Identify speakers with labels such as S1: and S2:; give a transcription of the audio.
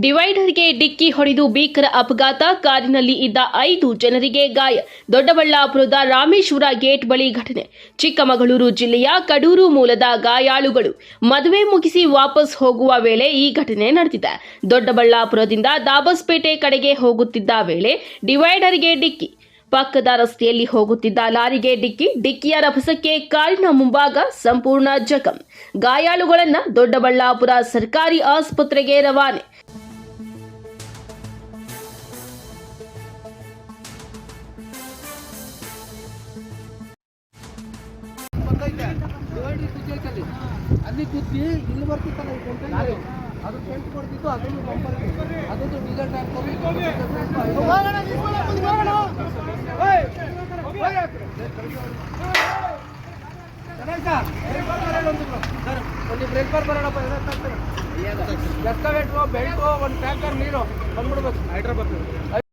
S1: ಡಿವೈಡರ್ಗೆ ಡಿಕ್ಕಿ ಹೊಡೆದು ಭೀಕರ ಅಪಘಾತ. ಕಾರಿನಲ್ಲಿ ಇದ್ದ ಐದು ಜನರಿಗೆ ಗಾಯ. ದೊಡ್ಡಬಳ್ಳಾಪುರದ ರಾಮೇಶ್ವರ ಗೇಟ್ ಬಳಿ ಘಟನೆ. ಚಿಕ್ಕಮಗಳೂರು ಜಿಲ್ಲೆಯ ಕಡೂರು ಮೂಲದ ಗಾಯಾಳುಗಳು. ಮದುವೆ ಮುಗಿಸಿ ವಾಪಸ್ ಹೋಗುವ ವೇಳೆ ಈ ಘಟನೆ ನಡೆದಿದೆ. ದೊಡ್ಡಬಳ್ಳಾಪುರದಿಂದ ದಾಬಸ್ಪೇಟೆ ಕಡೆಗೆ ಹೋಗುತ್ತಿದ್ದ ವೇಳೆ ಡಿವೈಡರ್ಗೆ ಡಿಕ್ಕಿ. ಪಕ್ಕದ ರಸ್ತೆಯಲ್ಲಿ ಹೋಗುತ್ತಿದ್ದ ಲಾರಿಗೆ ಡಿಕ್ಕಿ. ಡಿಕ್ಕಿಯ ರಭಸಕ್ಕೆ ಕಾರಿನ ಮುಂಭಾಗ ಸಂಪೂರ್ಣ ಜಖಂ. ಗಾಯಾಳುಗಳನ್ನ ದೊಡ್ಡಬಳ್ಳಾಪುರ ಸರ್ಕಾರಿ ಆಸ್ಪತ್ರೆಗೆ ರವಾನೆ.
S2: ಅಲ್ಲಿ. ಕುತ್ತಿ ಇಲ್ಲಿ. ಬರ್ತಿತ್ತಲ್ಲ ಈ ಕೊಂಕಣಿ ಅದು ಟೆಂಟ್ ಕೊಡ್ತಿತ್ತು. ಅದನ್ನು ಬಂಪರ್ ಅದೊಂದು ಡೀಸೆಲ್ ಟ್ಯಾಂಕ್ ಒಂದು ಬ್ರೇಕರ್ ಬರೋಣಪ್ಪ. ಎಸ್ಕವೇಟ್ರು ಬೆಲ್ಟು ಒಂದು ಟ್ಯಾಂಕರ್ ನೀರು ಬಂದ್ಬಿಡ್ಬೇಕು. ಹೈಡ್ರಾ ಬರ್ತೀವಿ